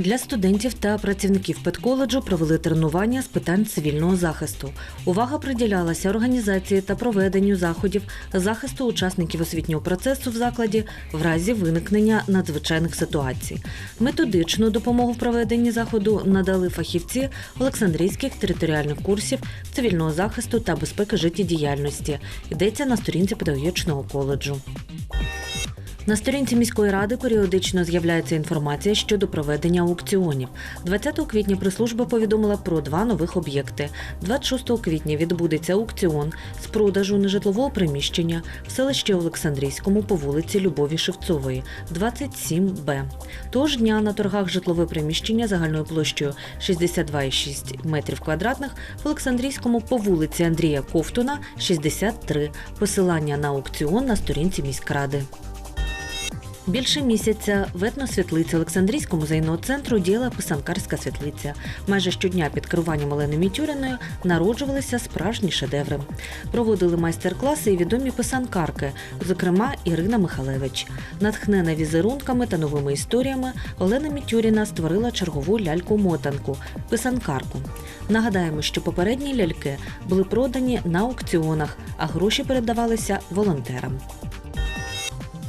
Для студентів та працівників педколеджу провели тренування з питань цивільного захисту. Увага приділялася організації та проведенню заходів захисту учасників освітнього процесу в закладі в разі виникнення надзвичайних ситуацій. Методичну допомогу в проведенні заходу надали фахівці Олександрійських територіальних курсів цивільного захисту та безпеки життєдіяльності. Йдеться на сторінці педагогічного коледжу. На сторінці міської ради періодично з'являється інформація щодо проведення аукціонів. 20 квітня прес-служба повідомила про два нових об'єкти. 26 квітня відбудеться аукціон з продажу нежитлового приміщення в селищі Олександрійському по вулиці Любові Шевцової, 27Б. Того ж дня на торгах житлове приміщення загальною площею 62,6 метрів квадратних в Олександрійському по вулиці Андрія Ковтуна, 63. Посилання на аукціон на сторінці міськради. Більше місяця в етносвітлиці Олександрійського музейного центру діяла писанкарська світлиця. Майже щодня під керуванням Олени Мітюриної народжувалися справжні шедеври. Проводили майстер-класи і відомі писанкарки, зокрема Ірина Михалевич. Натхнена візерунками та новими історіями, Олена Мітюріна створила чергову ляльку-мотанку писанкарку. Нагадаємо, що попередні ляльки були продані на аукціонах, а гроші передавалися волонтерам.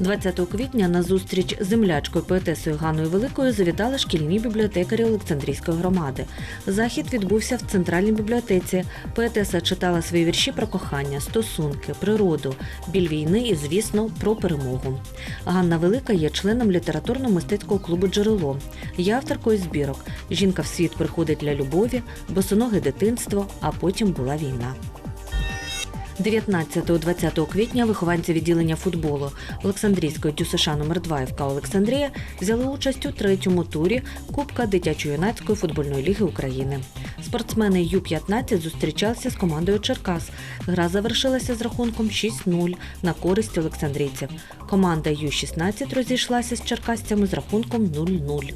20 квітня на зустріч з землячкою поетесою Ганною Великою завітали шкільні бібліотекарі Олександрійської громади. Захід відбувся в центральній бібліотеці. Поетеса читала свої вірші про кохання, стосунки, природу, біль війни і, звісно, про перемогу. Ганна Велика є членом літературно-мистецького клубу Джерело. Є авторкою збірок. Жінка в світ приходить для любові, босоноге дитинство, а потім була війна. 19-20 квітня вихованці відділення футболу Олександрійської ДЮСШ номер 2 ФК Олександрія взяли участь у третьому турі Кубка дитячо-юнацької футбольної ліги України. Спортсмени Ю-15 зустрічалися з командою Черкас. Гра завершилася з рахунком 6-0 на користь олександрійців. Команда Ю-16 розійшлася з черкасцями з рахунком 0-0.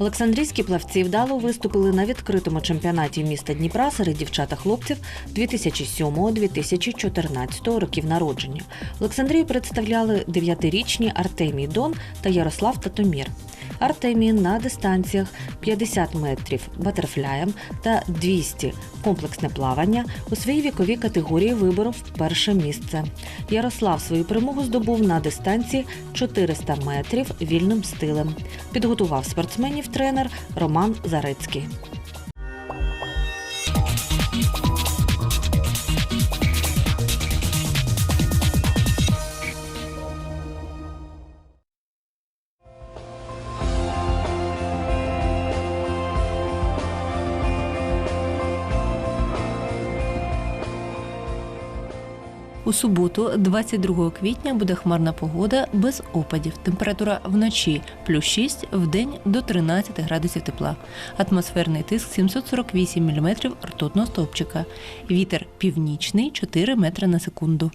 Олександрійські плавці вдало виступили на відкритому чемпіонаті міста Дніпра серед дівчат та хлопців 2007-2014 років народження. Олександрію представляли 9-річні Артемій Дон та Ярослав Татомір. Артемій на дистанціях 50 метрів батерфляєм та 200 комплексне плавання у своїй віковій категорії виборов перше місце. Ярослав свою перемогу здобув на дистанції 400 метрів вільним стилем. Підготував спортсменів тренер Роман Зарецький. У суботу, 22 квітня, буде хмарна погода без опадів. Температура вночі плюс 6, в день до 13 градусів тепла. Атмосферний тиск 748 мм ртутного стовпчика. Вітер північний 4 метри на секунду.